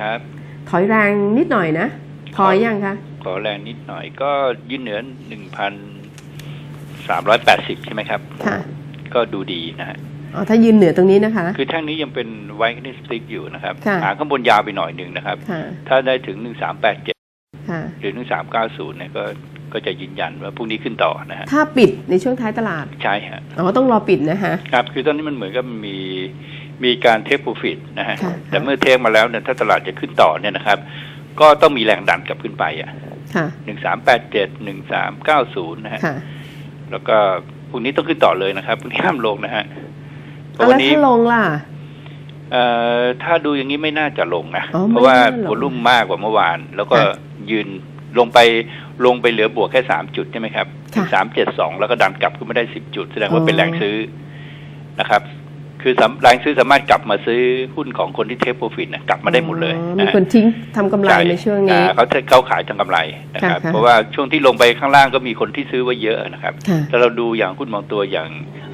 ครับ ถอยแรงนิดหน่อยนะ พอยังคะขอแรงนิดหน่อยก็ยืนเหนือหนึ่งพันสามร้อยแปดสิบใช่ไหมครับ ค่ะ ก็ดูดีนะฮะอ๋อถ้ายืนเหนือตรงนี้นะคะ คือแท่งนี้ยังเป็นไวท์นิสติกอยู่นะครับค่ะหางข้างบนยาวไปหน่อยหนึ่งนะครับ ค่ะ ถ้าได้ถึงหนึ่งสามแปดเจ็ดค่ะ หรือหนึ่งสามเก้าศูนย์เนี่ยก็ก็จะยืนยันว่าพรุ่งนี้ขึ้นต่อนะฮะถ้าปิดในช่วงท้ายตลาด ใช่ฮะอ๋อต้องรอปิดนะคะ ครับ คือตอนนี้มันเหมือนกับมีมี การเทคโปรฟิตนะฮะค่ะแต่เมื่อเทคมาแล้วเนี่ยถ้าตลาดจะขึ้นต่อเนี่ยนะครับ ก็ต้องมีแรงดันกลับขึ้นไปอะค่ะหนึ่งสามแปดเจ็ดหนึ่งสามเก้าศูนย์นะฮะค่ะแล้วก็พรุ่งนี้ต้องขึ้นต่อเลยนะครับพรุ่งนี้ห้ามลงนะฮะเพราะเอาวัแล้วนนี้ถ้าลงล่ะเอ่อถ้าดูอย่างนี้ไม่น่าจะลงนะอ๋อเพราะว่าไม่น่าลงวอลุ่มมากกว่าเมื่อวาน แล้วก็ค่ะยืนลงไปลงไปเหลือบวกแค่สามจุดใช่ไหมครับค่ะสามเจ็ดสองแล้วก็ดันกลับขึ้นมาได้สิบจุด แสดงว่าอ๋อเป็นแรงซื้อนะครับ คือสำแรงซื้อสามารถกลับมาซื้อหุ้นของคนที่เทคโปรฟิตนะกลับมาได้หมดเลยอ๋อนะมีฮะคนทิ้งทำกำไรช่ในช่วงนี้อ่าเขาเขาขายทางกำไรนะครับค่ะค่ะเพราะว่าช่วงที่ลงไปข้างล่างก็มีคนที่ซื้อไว้เยอะนะครับค่ะถ้าเราดูอย่างหุ้นบางตัวอย่าง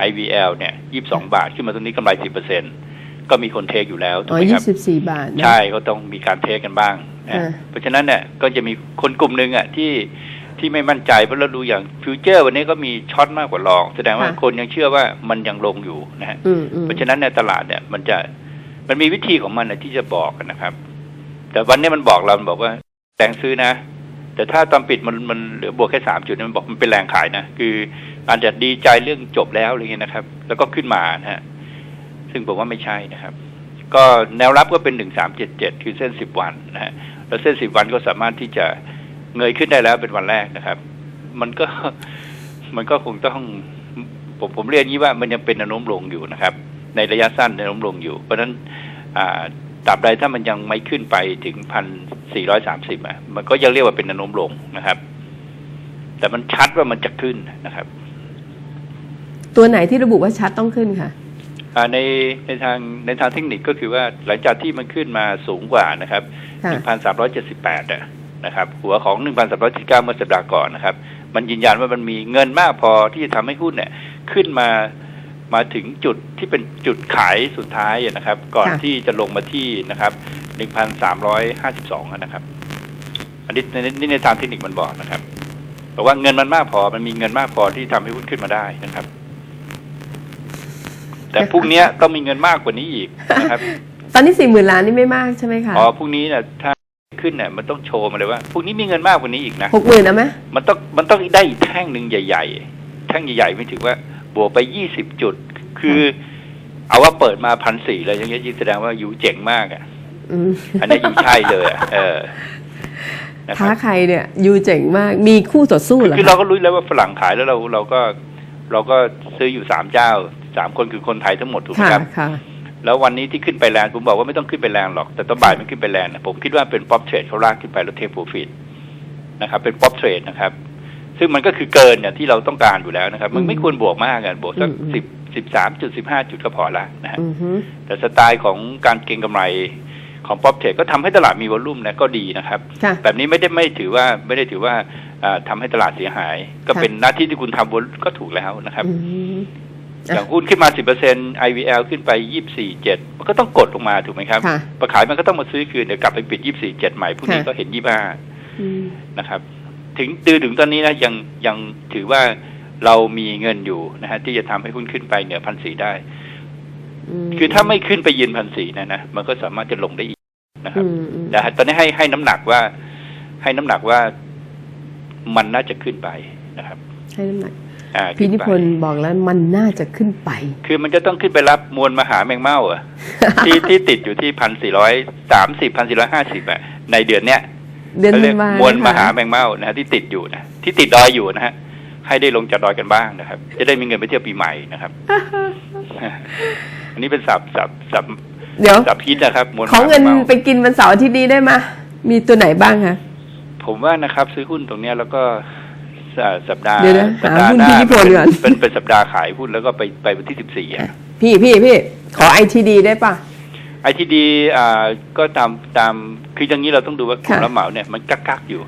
IVL เนี่ยยี่สิบสองบาท ขึ้นมาตรงนี้กำไรสิบเปอร์เซ็นก็มีคนเทคอยู่แล้วถูกอ๋อไหมคยี่รับสิบสี่บาทนะใช่ก็ต้องมีการเทคกันบ้างนะค่ะเพราะฉะนั้นเนี่ยก็จะมีคนกลุ่มหนึ่งอะที่ ที่ไม่มั่นใจเพราะเราดูอย่างฟิวเจอร์ วันนี้ก็มีช็อตมากกว่าลอง แสดงว่าคนยังเชื่อว่ามันยังลงอยู่นะฮะอืมอืมเพราะฉะนั้นในตลาดเนี่ย มันจะมันมีวิธีของมันนะที่จะบอกนะครับ แต่วันนี้มันบอกเรามันบอกว่าแรงซื้อนะ แต่ถ้าตอนปิดมันมันเหลือบวกแค่สามจุดมันบอกมันเป็นแรงขายนะคืออาจจะดีใจเรื่องจบแล้วอะไรเงี้ยนะครับ แล้วก็ขึ้นมานะฮะซึ่งผมว่าไม่ใช่นะครับ ก็แนวรับก็เป็นหนึ่งสามเจ็ดเจ็ดคือเส้นสิบวันนะฮะแล้วเส้นสิบวันก็สามารถที่จะ เงยขึ้นได้แล้วเป็นวันแรกนะครับ มันก็มันก็คงต้องผมผมเรียนงี้ว่ามันยังเป็นแนวโน้มลงอยู่นะครับ ในระยะสั้นแนวโน้มลงอยู่ เพราะฉะนั้นอ่าตราบใดถ้ามันยังไม่ขึ้นไปถึงพันสี่ร้อยสามสิบอะมันก็ยังเรียกว่าเป็นแนวโน้มลงนะครับ แต่มันชัดว่ามันจะขึ้นนะครับ ตัวไหนที่ระบุว่าชัดต้องขึ้นค่ะอ่าในในทางในทางเทคนิคก็คือว่าหลังจากที่มันขึ้นมาสูงกว่านะครับค่ะ1,378อะ นะครับหัวของ1,379เมื่อสัปดาห์ก่อนนะครับ มันยืนยันว่ามันมีเงินมากพอที่จะทำให้หุ้นเนี่ยขึ้นมามาถึงจุดที่เป็นจุดขายสุดท้ายอะนะครับ ก่อนค่ะที่จะลงมาที่นะครับ1,352อะนะครับ อันนี้ในนี่ในทางเทคนิคมันบอกนะครับบอกว่าเงินมันมากพอมันมีเงินมากพอที่ทำให้หุ้นขึ้นมาได้นะครับ แต่พรุ่งเนี้ยต้องมีเงินมากกว่านี้อีกนะครับ ตอนนี้สี่หมื่นล้านนี่ไม่มากใช่ไหมคะอ๋อพรุ่งนี้เนี่ยถ้า ขึ้นเนี่ยมันต้องโชว์มาเลยว่าพรุ่งนี้มีเงินมากกว่านี้อีกนะหกหมื่นนะไหมมันต้องมันต้องได้อีกแท่งหนึ่งใหญ่ ๆ แท่งใหญ่ๆไม่ถึงว่าบวกไปยี่สิบจุด คือเอาว่าเปิดมาพันสี่เลยอย่างเงี้ยยิ่งแสดงว่ายูเจ๋งมากอะอืมอันนี้ยูใช่เลยอะเออนะคท้ารับใครเนี่ยยูเจ๋งมากมีคู่ต่อสู้เหรอคือเราคะก็รู้แล้วว่าฝรั่งขายแล้วเราเราก็เราก็ซื้ออยู่สามเจ้าสามคนคือคนไทยทั้งหมดถูกไหมค่ะครับค่ะ แล้ววันนี้ที่ขึ้นไปแรงผมบอกว่าไม่ต้องขึ้นไปแรงหรอกแต่ตอนบ่ายมันขึ้นไปแรงนะผมคิดว่าเป็นป๊อปเทรดเขาลากขึ้นไปแล้วเทคโปรฟิตนะครับ เป็นป๊อปเทรดนะครับ ซึ่งมันก็คือเกินเนี่ยที่เราต้องการอยู่แล้วนะครับ มันไม่ควรบวกมากอะบวกสักอืมสิบสิบสามจุดสิบห้าจุดก็พอละนะฮะอือฮึแต่สไตล์ของการเก็งกำไรของป๊อปเทรดก็ทำให้ตลาดมีวอลลุ่มนะก็ดีนะครับค่ะแบบนี้ไม่ได้ไม่ถือว่าไม่ได้ถือว่าอ่าทำให้ตลาดเสียหาย ก็ค่ะเป็นหน้าที่ที่คุณทำวอลก็ถูกแล้วนะครับ อืมอย่างหุ้นขึ้นมา 10% IVL ขึ้นไป 24.7 มันก็ต้องกดลงมาถูกไหมครับค่ะประขายมันก็ต้องมาซื้อคืน เดี๋ยวกลับไปปิด 24.7 ใหม่พรุ่งนี้ค่ะก็เห็นอืม25 นะครับ ถึงตือถึงตอนนี้นะยังยังถือว่าเรามีเงินอยู่นะฮะที่จะทำให้หุ้นขึ้นไปเหนือพันสีได้มคือถ้าไม่ขึ้นไปยืนพันสีนะนะมันก็สามารถจะลงได้อีกนะครับอืมอืมแต่ตอนนี้ให้ให้น้ำหนักว่า ให้น้ำหนักว่ามันน่าจะขึ้นไปนะครับ ให้น้ำหนักอ่า พี่ขึ้นิไปพนธ์บอกแล้วมันน่าจะขึ้นไป คือมันจะต้องขึ้นไปรับมวลมหาแมงเม่าอะที่ที่ติดอยู่ที่พันสี่ร้อยสามสิบพันสี่ร้อยห้าสิบอะในเดือนเนี้ยเดือนเขาธัเรียกนวามวลมหานะคะแมงเม่านะฮะที่ติดอยู่นะที่ติดดอยอยู่นะฮะให้ได้ลงจากดอยกันบ้างนะครับ จะได้มีเงินไปเที่ยวปีใหม่นะครับ อันนี้เป็นสับสับสับเดี๋ยวสับฮิตนะครับมวลมขอหาแมเงินงเม่าไปกินวันเสาร์อาทิตย์นี้ได้ไหมยมีตัวไหนบ้างคะผมว่านะครับ ซื้อหุ้นตรงเนี้ยแล้วก็ สสัปดาห์เดี๋ยวนะสัปหาดาห์หุ้นหน้าพี่นิพนธ์ก่อน เป็นเป็นสัปดาห์ขายหุ้นแล้วก็ไปไปวันที่สิบสี่อะพี่พี่พี่ขอไอทีดีได้ปะไอทีดีอ่าก็ตามตามคืออย่างนี้เราต้องดูว่ากลุ่มค่ะ รับเหมาเนี่ยมันกักกักๆอยู่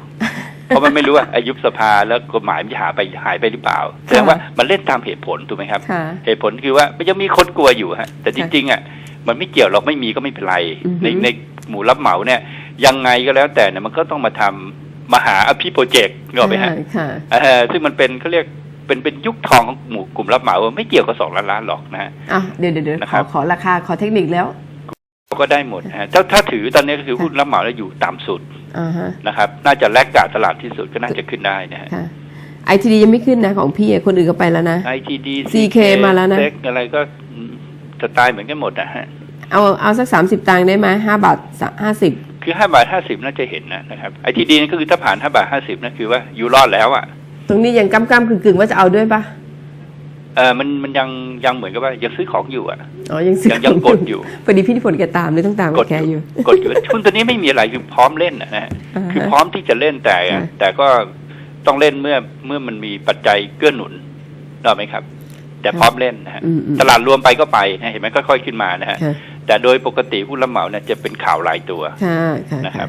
เพราะมันไม่รู้ว่าอายุบสภาแล้วกฎหมายมันจะหายไปหายไปหรือเปล่าแสดงว่ามันเล่นตามเหตุผลถูกไหมครับ ค่ะ เหตุผลคือว่ามันยังมีคนกลัวอยู่ฮะแต่จค่ะริงๆอะมันไม่เกี่ยวหรอกไม่มีก็ไม่เป็นไร อือฮึในในหมู่รับเหมาเนี่ยยังไงก็แล้วแต่เนี่ยมันก็ต้องมาทำ มหาอภิโปรเจกต์นึกออกไหมฮะค่ะเออซึ่งมันเป็นเขาเรียกเป็นเป็นยุคทองของหมู่กลุ่มรับเหมาไม่เกี่ยวกับสองล้านล้านหรอกนะฮะอะเดี๋ยวเดี๋ยวเดี๋ยวนะขครัอบขอราคาขอเทคนิคแล้วก็ได้หมดนะฮะถ้าถ้าถือตอนนี้ก็คือหุ้นรับเหมาแล้วอยู่ต่ำสุดอ่าฮะนะครับ น่าจะแลกกาดตลาดที่สุดก็น่าจะขึ้นได้นะฮะค่ะไอทีดียังไม่ขึ้นนะของพี่อะคนอื่นก็ไปแล้วนะ ITD CK มาแล้วนะเซ็กอะไรก็อืมสไตล์เหมือนกันหมดนะฮะเอาเอาสักสามสิบตังค์ได้ไหมห้าบาทห้าสิบ คือห้าบาทห้าสิบน่าจะเห็นนะนะครับ ITD นี่ก็คือถ้าผ่านห้าบาทห้าสิบนั่นคือว่าอยู่รอดแล้วอะ ตรงนี้ยังก้ำก้ำกึ่งกึ่งๆว่าจะเอาด้วยปะเออมันมันยังยังเหมือนกับว่ายังซื้อของอยู่อะอ๋อยังซื้อยังยังกดอยู่พอดีพี่นิพนธ์แกตามเลยต้องตามกดแกอยู่กดอยู่หุ้นตัวนี้ไม่มีอะไรคือพร้อมเล่นนะฮะอ่าฮะคือพร้อมที่จะเล่นแต่อ่าแต่ก็ต้องเล่นเมื่อเมื่อมันมีปัจจัยเกื้อหนุนได้ไหมครับ แต่พร้อมเล่นนะฮะอืมอืมตลาดรวมไปก็ไปนะเห็นไหมค่อยๆขึ้นมานะฮะค่ะ แต่โดยปกติหุ้นละเหมาเนี่ยจะเป็นข่าวรายตัวค่ะค่ะนะครับ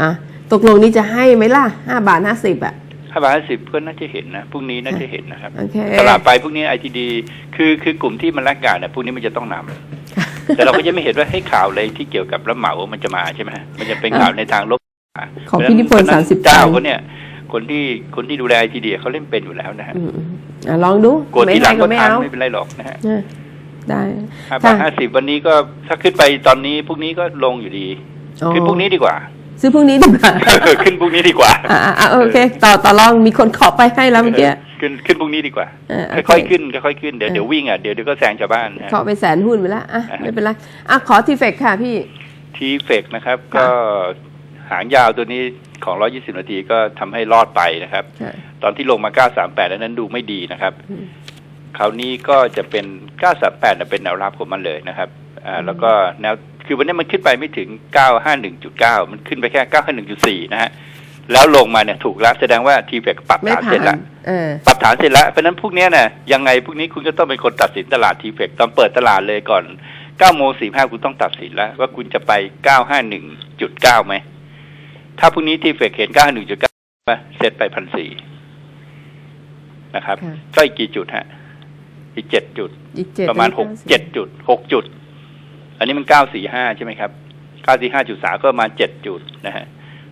อะตกลงนี่จะให้ไหมล่ะห้าบาทห้าสิบอะห้าบาทห้าสิบเพื่อนน่าจะเห็นนะพรุ่งนี้น่าจะเห็นนะครับโอเคตลาดไปพวกนี้ไอทีดีคือคือกลุ่มที่มันแลกกาดเนี่ยพวกนี้มันจะต้องนำแต่เราก็จะไม่เห็นว่าให้ข่าวอะไรที่เกี่ยวกับรับเหมามันจะมาใช่ไหมมันจะเป็นข่าวในทางลบของพี่นิพนธ์เพระฉะสามสิบเจ้าตังค์เขาเนี่ยคนที่คนที่ดูแลไอทีดีเขาเล่นเป็นอยู่แล้วนะฮะอืมอืมอะลองดู กดไม่ทีหลัให้งก็ก็ไม่ทันเอาไม่เป็นไรหรอกนะฮะเออ ได้ห้าบาทค่ะห้าสิบวันนี้ก็ถ้าขึ้นไปตอนนี้พรุ่งนี้ก็ลงอยู่ดีอ๋อขึ้นพรุ่งนี้ดีกว่า ซื้อพรุ่งนี้ดีกว่าขึ้นพรุ่งนี้ดีกว่าอ่าอ่าโอเค ต่อต่อรองมีคนขอไปให้แล้วเมื่อกี้ขึ้นขึ้นพรุ่งนี้ดีกว่าเออโอเคค่อยๆขึ้นค่อยๆขึ้นเดี๋ยวเออเดี๋ยววิ่งอะเดี๋ยวเดี๋ยวก็แซงชาวบ้านนะฮะขอไปแสนหุ้นไปแล้วอะอ่าฮะไม่เป็นไรอะขอทีเฟกค่ะพี่ทีเฟกนะครับค่ะก็หางยาวตัวนี้ของ 120 นาทีก็ทำให้รอดไปนะครับค่ะตอนที่ลงมา 938 แล้วนั้นดูไม่ดีนะครับอืม คราวนี้ก็จะเป็น938น่ะเป็นแนวรับของมันเลยนะครับอ่าแล้วก็แนวคือวันนี้มันขึ้นไปไม่ถึง 951.9 มันขึ้นไปแค่ 951.4 นะฮะแล้วลงมาเนี่ยถูกแล้วแสดงว่าทีเฟกปรับไม่ฐานผ่าเสร็จนแล้วเออปรับฐานเสร็จแล้วเพราะฉะนั้นพวกเนี้ยนะยังไงพวกนี้คุณก็ต้องเป็นคนตัดสินตลาดทีเฟกตอนเปิดตลาดเลยก่อน9โมง45คุณต้องตัดสินแล้ว ว่าคุณจะไป951.9ไหม ถ้าพรุ่งนี้ทีเฟกเห็น951.9มาเซ็ตไปพันสี่นะครับค่ะก็อีกกี่จุดฮะ อีกเจ็ดจุด อีกเจ็ดประมาณหกเจ็ดจุดหกจุด อันนี้มันเก้าสี่ห้าใช่ไหมครับเก้าสี่ห้าจุดสามก็ประมาณเจ็ดจุดนะฮะ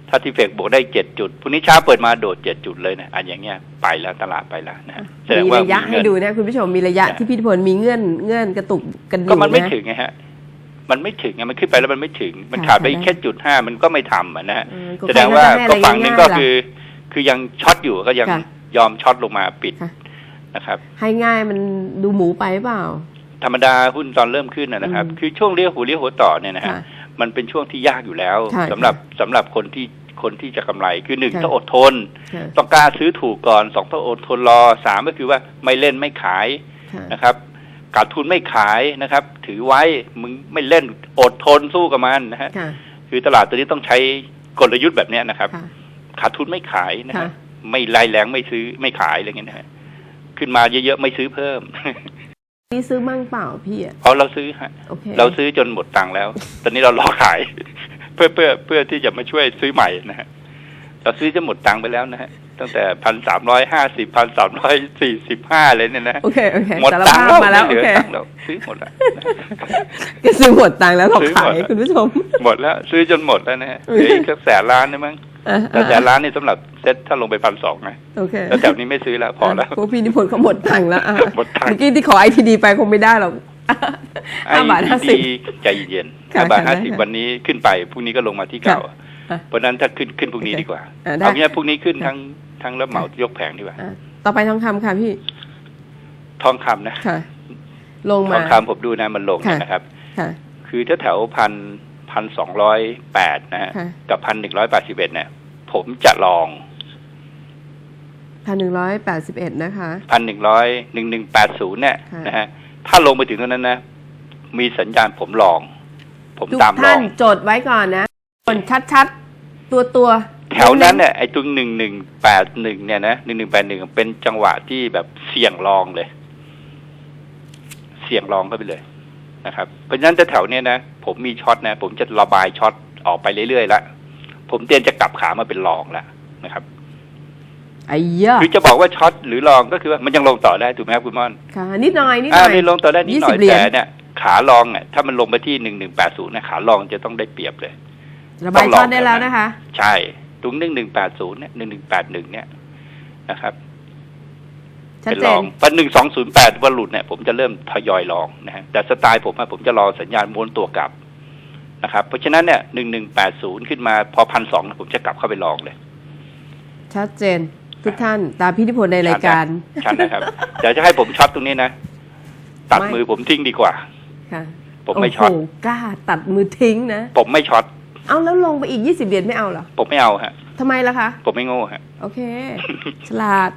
ถ้าทีเฟกบวกได้เจ็ดจุดพรุ่งนี้เช้าเปิดมาโดดเจ็ดจุดเลยนะอันอย่างเงี้ยไปแล้วตลาดไปแล้วนะฮะแสดงมีว่าระยะมีให้เงินดูนะคุณผู้ชมมีระยะนะที่พี่นิพนธ์มีเงื่อนเงื่อนกระตุกกันอยู่ก็มันไม่ะถึงไงฮะมันไม่ถึงไงมันขึ้นไปแล้วมันไม่ถึง มันค่ะขาดไปค่ะแค่จุดห้ามันก็ไม่ทำอะนะฮะเออก็แสดงว่าใครก็จะให้ฝั่งหนึงะไรก็ง่ายๆคือ คือยังช็อตอยู่ก็ยังค่ะยอมช็อตลงมาปิดค่ะ นะครับ ให้ง่ายมันดูหมูไปเปล่า ธรรมดาหุ้นตอนเริ่มขึ้นนะนะครับอืมคือช่วงเลี้ยวหัวเลี้ยวหัวต่อเนี่ยนะฮะค่ะมันเป็นช่วงที่ยากอยู่แล้วใช่สำหรับสำหรับคนที่คนที่จะกำไรคือหนึ่งค่ะต้องอดทนค่ะต้องกล้าซื้อถูกก่อนสองต้องอดทนรอสามก็คือว่าไม่เล่นไม่ขายค่ะนะครับขาดทุนไม่ขายนะครับ ถือไว้มึงไม่เล่นอดทนสู้กับมันนะฮะค่ะคือตลาดตัวนี้ต้องใช้กลยุทธ์แบบเนี้ยนะครับค่ะขาดทุนไม่ขายนะฮะค่ะไม่ไล่แรงไม่ซื้อไม่ขายอะไรเงี้ยนะฮะ ขึ้นมาเยอะๆไม่ซื้อเพิ่ม นี่ซื้อมั่งเปล่าพี่อะเพราะเราซื้อฮะ โอเคเราซื้อจนหมดตังค์แล้ว ตอนนี้เรารอขาย เพื่อเพื่อเพื่อที่จะมาช่วยซื้อใหม่นะฮะเราซื้อจะหมดตังค์ไปแล้วนะฮะตั้งแต่พันสามร้อยห้าสิบพันสามร้อยสี่สิบห้าเลยเนี่ยนะโอเคโอเคหมดสารตังภาค์พแล้วมาแล้วไม่โอเหลือเคตังค์แล้วซื้อหมดแล้วก็ซื้อหมดตังค์แล้วหลอกซื้อหมขาดยคุณผู้ชม หมดแล้ว ซื้อจนหมดแล้วนะฮะเหลืออีกสักแสนล้านนะมั้ง อะแต่แสนล้านนี่สำหรับเซ็ตถ้าลงไปพันสองนะโอเคแล้วแถวนี้ไม่ซื้อแล้วพอแล้วพวกพี่นิพนธ์เขาหมดตังค์แล้วอะหมดตังค์เมื่อกี้ที่ขอไอทีดีไปคงไม่ได้หรอกห้าบาทห้าสิบดีใจเย็นค่ะห้าบาทค่ะห้าได้สิบค่ะวันนี้ขึ้นไปพรุ่งนี้ก็ลงมาที่เก่าค่ะเพราะฉะนั้นถ้าขึ้นขึ้นพรุ่งนี้โอเคดีกว่าอะได้เอางี้พรุ่งนี้ขึ้นทั้งทั้งรับเหมายกแผงดีกว่าอะต่อไปทองคำค่ะพี่ ทองคำนะค่ะลงทมาองคำผมดูนะมันลงเนี่ยค่ะนะครับค่ะคือถ้าแถวพัน พันสองร้อยแปดนะฮะ ค่ะกับพันหนึ่งร้อยแปดสิบเอ็ดเนี่ย ผมจะลองพันหนึ่งร้อยแปดสิบเอ็ดนะคะ พันหนึ่งร้อยหนึ่งหนึ่งแปดศูนย์เนี่ยค่ะ นะฮะ ถ้าลงไปถึงตรงนั้นนะ มีสัญญาณผมลอง ผมทุกตามลท่าอนง จดไว้ก่อนนะคนชัดๆ ตัวตัวๆแถวนั้นเนี่ยไอ้ตรงหนึ่งหนึ่งแปดหนึ่งเนี่ยนะหนึ่งหนึ่งแปดหนึ่งเป็นจังหวะที่แบบเสี่ยงลองเลย เสี่ยงลองเข้าไปเลย นะครับ เพราะฉะนั้นแถวๆเนี้ยนะผมมีช็อตนะ ผมจะระบายช็อตออกไปเรื่อยๆละผมเตรียมจะกลับขามาเป็นลองแล้วนะครับไอ้เหี้ยอะคือจะบอกว่าช็อตหรือลองก็คือว่ามันยังลงต่อได้ถูกไหมครับคุณม่อนค่ะนิดหน่อยนิดหอ่าน่อยนี่ลงต่อได้นิดหน่อย20เหรียญแต่เนี่ยขาลองเนี่ยถ้ามันลงไปที่หนึ่งหนึ่งแปดศูนย์เนี่ยขาลองจะต้องได้เปรียบเลยระบายช็อตได้แล้วนะคะ ใช่ตรงหนึ่งหนึ่งแปดศูนย์เนี่ยหนึ่งหนึ่งแปดหนึ่งเนี่ยนะครับชัด เป็นเจลอนงพอหนึ่งสองศูนย์แปดวันหลุดเนี่ยผมจะเริ่มทยอยลองนะฮะแต่สไตล์ผมอะผมจะรอสัญญาณม้วนตัวกลับนะครับ เพราะฉะนั้นเนี่ยหนึ่งหนึ่งแปดศูนย์ขึ้นมาพอพันสองผมจะกลับเข้าไปลองเลย ชัดเจนทุกท่านตามพิธีพลในรายการชันนะครับแต่จะให้ผมช็อตตรงนี้นะ ตัดไม่มือผมทิ้งดีกว่าค่ะผมไม่ช็อตโโหกล้าตัดมือทิ้งนะ ผมไม่ช็อตเอาแล้วลงไปอีก20เหรียญไม่เอาเหรอ ผมไม่เอาฮะทำไมล่ะคะ ผมไม่โง่ฮะ โอเค ฉลาด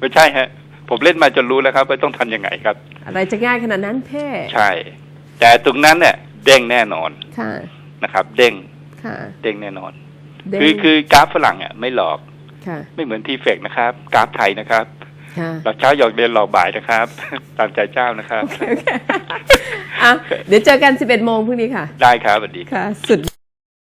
ไม่ใช่ฮะ ผมเล่นมาจนรู้แล้วครับว่าต้องทำยังไงครับ อะไรจะง่ายขนาดนั้นเพ่ใช่ แต่ตรงนั้นเนี่ย เด้งแน่นอนค่ะนะครับ เด้งค่ะเด้งแน่นอนเด้งคือคือกราฟฝรั่งอะไม่หลอกค่ะไม่เหมือนทีเฟกนะครับ กราฟไทยนะครับค่ะหลอกเช้าหยอกเย็นหลอกบ่ายนะครับ ตามใจเจ้านะครับโอเคอะเดี๋ยวเจอกัน 11โมงพรุ่งนี้ค่ะ ได้ครับสวัสดีค่ะสุด